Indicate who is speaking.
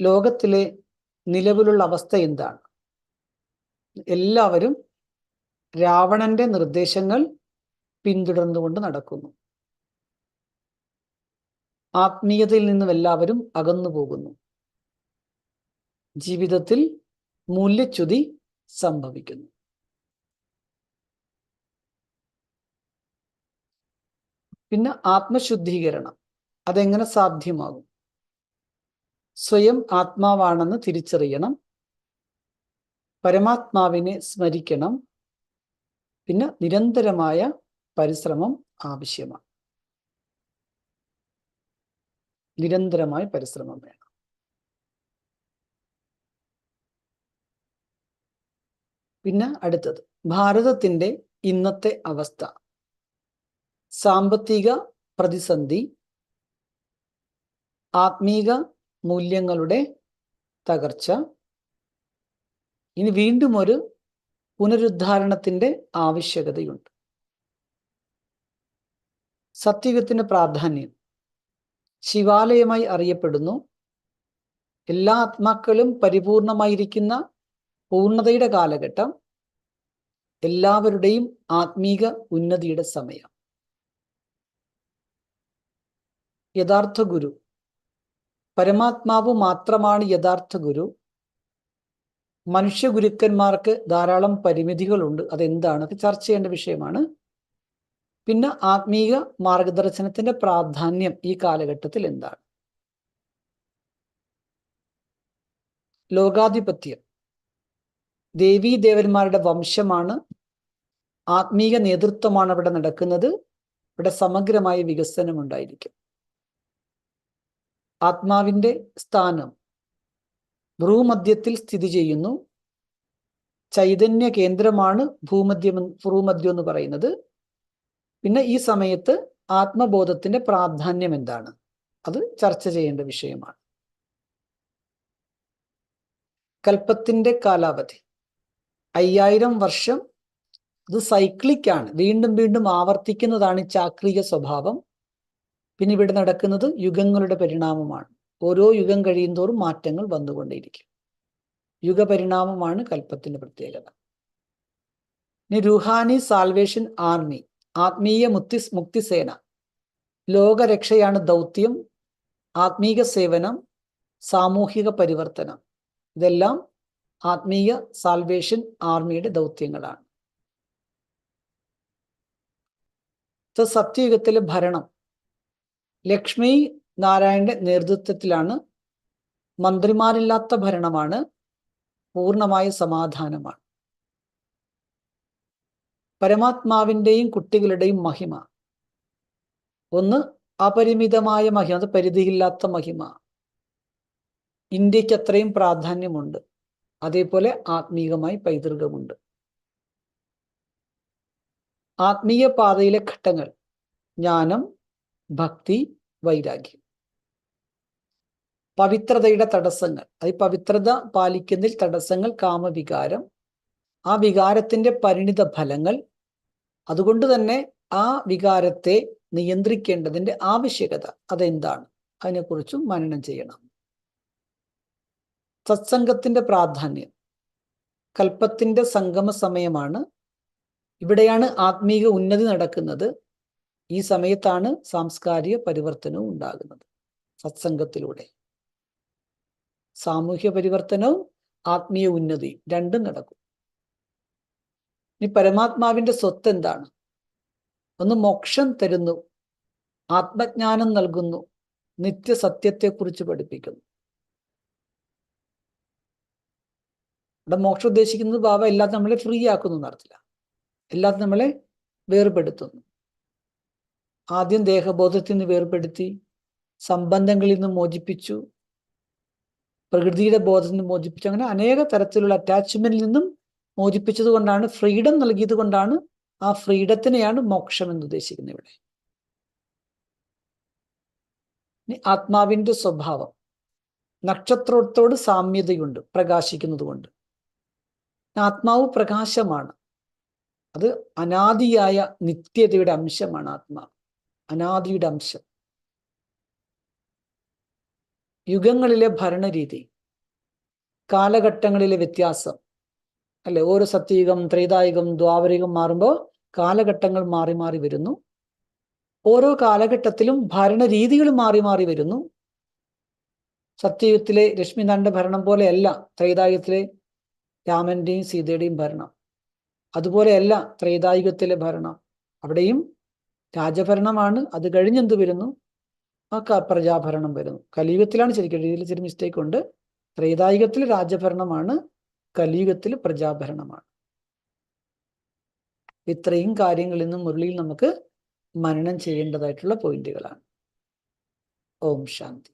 Speaker 1: ലോകത്തിലെ നിലവിലുള്ള അവസ്ഥ എന്താണ്? എല്ലാവരും രാവണന്റെ നിർദ്ദേശങ്ങൾ പിന്തുടർന്നുകൊണ്ട് നടക്കുന്നു. ആത്മീയതയിൽ നിന്നും എല്ലാവരും അകന്നു പോകുന്നു. ജീവിതത്തിൽ മൂല്യച്യുതി സംഭവിക്കുന്നു. പിന്നെ ആത്മശുദ്ധീകരണം. അതെങ്ങനെ സാധ്യമാകും? സ്വയം ആത്മാവാണെന്ന് തിരിച്ചറിയണം. പരമാത്മാവിനെ സ്മരിക്കണം. പിന്നെ നിരന്തരമായ പരിശ്രമം ആവശ്യമാണ്. നിരന്തരമായ പരിശ്രമം വേണം. പിന്നെ അടുത്തത് ഭാരതത്തിന്റെ ഇന്നത്തെ അവസ്ഥ. സാമ്പത്തിക പ്രതിസന്ധി ആത്മീക മൂല്യങ്ങളുടെ തകർച്ച. ഇനി വീണ്ടും ഒരു പുനരുദ്ധാരണത്തിന്റെ ആവശ്യകതയുണ്ട്. സത്യയുഗത്തിന് പ്രാധാന്യം. ശിവാലയമായി അറിയപ്പെടുന്നു. എല്ലാ ആത്മാക്കളും പരിപൂർണമായിരിക്കുന്ന പൂർണതയുടെ കാലഘട്ടം എല്ലാവരുടെയും ആത്മീക ഉന്നതിയുടെ സമയം. യഥാർത്ഥ ഗുരു പരമാത്മാവ് മാത്രമാണ് യഥാർത്ഥ ഗുരു. മനുഷ്യ ഗുരുക്കന്മാർക്ക് ധാരാളം പരിമിതികളുണ്ട്. അതെന്താണ്? അത് ചർച്ച ചെയ്യേണ്ട വിഷയമാണ്. പിന്നെ ആത്മീയ മാർഗദർശനത്തിന്റെ പ്രാധാന്യം ഈ കാലഘട്ടത്തിൽ എന്താണ്? ലോകാധിപത്യം. ദേവീ ദേവന്മാരുടെ വംശമാണ് ആത്മീയ നേതൃത്വമാണ് ഇവിടെ നടക്കുന്നത്. ഇവിടെ സമഗ്രമായ വികസനം ഉണ്ടായിരിക്കും ആത്മാവിന്റെ സ്ഥാനം. ഭ്രൂമധ്യത്തിൽ സ്ഥിതി ചെയ്യുന്നു. ചൈതന്യ കേന്ദ്രമാണ് ഭൂമധ്യം ഭ്രൂമധ്യം എന്ന് പറയുന്നത്. പിന്നെ ഈ സമയത്ത് ആത്മബോധത്തിന്റെ പ്രാധാന്യം എന്താണ്? അത് ചർച്ച ചെയ്യേണ്ട വിഷയമാണ്. കൽപ്പത്തിന്റെ കാലാവധി. അയ്യായിരം വർഷം. ഇത് സൈക്ലിക് ആണ്. വീണ്ടും വീണ്ടും ആവർത്തിക്കുന്നതാണ് ചാക്രിക സ്വഭാവം. പിന്നെ ഇവിടെ നടക്കുന്നത് യുഗങ്ങളുടെ പരിണാമമാണ്. ഓരോ യുഗം കഴിയുന്തോറും മാറ്റങ്ങൾ വന്നുകൊണ്ടേയിരിക്കും. യുഗപരിണാമമാണ് കൽപ്പത്തിന്റെ പ്രത്യേകത. ഇനി സാൽവേഷൻ ആർമി ആത്മീയ മുക്തി മുക്തിസേന. ലോകരക്ഷയാണ് ദൗത്യം ആത്മീക സേവനം സാമൂഹിക പരിവർത്തനം. ഇതെല്ലാം ആത്മീയ സാൽവേഷൻ ആർമിയുടെ ദൗത്യങ്ങളാണ്. സത്യയുഗത്തിലെ ഭരണം ലക്ഷ്മി നാരായണന്റെ നേതൃത്വത്തിലാണ് മന്ത്രിമാരില്ലാത്ത ഭരണമാണ് പൂർണമായ സമാധാനമാണ്. പരമാത്മാവിന്റെയും കുട്ടികളുടെയും മഹിമ. ഒന്ന് അപരിമിതമായ മഹിമ അത് പരിധിയില്ലാത്ത മഹിമ. ഇന്ത്യയ്ക്ക് അത്രയും പ്രാധാന്യമുണ്ട്. അതേപോലെ ആത്മീകമായി പൈതൃകമുണ്ട്. ആത്മീയ പാതയിലെ ഘട്ടങ്ങൾ. ജ്ഞാനം ഭക്തി വൈരാഗ്യം. പവിത്രതയുടെ തടസ്സങ്ങൾ. അത് പവിത്രത പാലിക്കുന്നതിൽ തടസ്സങ്ങൾ കാമവികാരം. ആ വികാരത്തിന്റെ പരിണിത ഫലങ്ങൾ. അതുകൊണ്ട് തന്നെ ആ വികാരത്തെ നിയന്ത്രിക്കേണ്ടതിന്റെ ആവശ്യകത അതെന്താണ്? അതിനെക്കുറിച്ചും മനനം ചെയ്യണം. സത്സംഗത്തിന്റെ പ്രാധാന്യം. കൽപ്പത്തിന്റെ സംഗമ സമയമാണ് ഇവിടെയാണ് ആത്മീക ഉന്നതി നടക്കുന്നത്. ഈ സമയത്താണ് സാംസ്കാരിക പരിവർത്തനവും ഉണ്ടാകുന്നത്. സത്സംഗത്തിലൂടെ. സാമൂഹ്യ പരിവർത്തനവും ആത്മീയ ഉന്നതി രണ്ടും നടക്കും. ഇനി പരമാത്മാവിന്റെ സ്വത്ത് എന്താണ് ഒന്ന് മോക്ഷം തരുന്നു ആത്മജ്ഞാനം നൽകുന്നു നിത്യസത്യത്തെക്കുറിച്ച് പഠിപ്പിക്കുന്നു. ഇവിടെ മോക്ഷം ഉദ്ദേശിക്കുന്നത് ബാബ എല്ലാം ഫ്രീ ആക്കുന്നു നടത്തില്ല എല്ലാം വേർപെടുത്തുന്നു. ആദ്യം ദേഹബോധത്തിൽ നിന്ന് വേർപെടുത്തി സംബന്ധങ്ങളിൽ നിന്ന് മോചിപ്പിച്ചു. പ്രകൃതിയുടെ ബോധത്തിൽ നിന്ന് മോചിപ്പിച്ചു. അങ്ങനെ അനേക തരത്തിലുള്ള അറ്റാച്ച്മെന്റിൽ നിന്നും മോചിപ്പിച്ചത് കൊണ്ടാണ് ഫ്രീഡം നൽകിയത് കൊണ്ടാണ് ആ ഫ്രീഡത്തിനെയാണ് മോക്ഷം എന്ന് ഉദ്ദേശിക്കുന്നത് ഇവിടെ. ആത്മാവിന്റെ സ്വഭാവം. നക്ഷത്രത്തോട് സാമ്യതയുണ്ട് പ്രകാശിക്കുന്നത് കൊണ്ട്. ആത്മാവ് പ്രകാശമാണ്. അത് അനാദിയായ നിത്യതയുടെ അംശമാണ് ആത്മാവ്. അനാദിയുടെ അംശം. യുഗങ്ങളിലെ ഭരണരീതി കാലഘട്ടങ്ങളിലെ വ്യത്യാസം അല്ലെ? ഓരോ സത്യയുഗം ത്രൈതായുഗം ദ്വാപരികം മാറുമ്പോൾ കാലഘട്ടങ്ങൾ മാറി മാറി വരുന്നു. ഓരോ കാലഘട്ടത്തിലും ഭരണരീതികൾ മാറി മാറി വരുന്നു. സത്യയുഗത്തിലെ രശ്മിനാന്റെ ഭരണം പോലെയല്ല ത്രൈതായുഗത്തിലെ രാമന്റെയും സീതയുടെയും ഭരണം. അതുപോലെയല്ല ത്രൈതായുഗത്തിലെ ഭരണം. അവിടെയും രാജഭരണമാണ്. അത് കഴിഞ്ഞെന്ത് വരുന്നു? ആ പ്രജാഭരണം വരുന്നു. കലിയുഗത്തിലാണ് ശരിക്കും ഇതിൽ ചെറിയ മിസ്റ്റേക്ക് ഉണ്ട്. ത്രൈതായുഗത്തിൽ രാജഭരണമാണ്. കലിയുഗത്തിൽ പ്രജാഭരണമാണ്. ഇത്രയും കാര്യങ്ങളിൽ നിന്നും മുരളിയിൽ നമുക്ക് മനനം ചെയ്യേണ്ടതായിട്ടുള്ള പോയിന്റുകളാണ് ഓം ശാന്തി.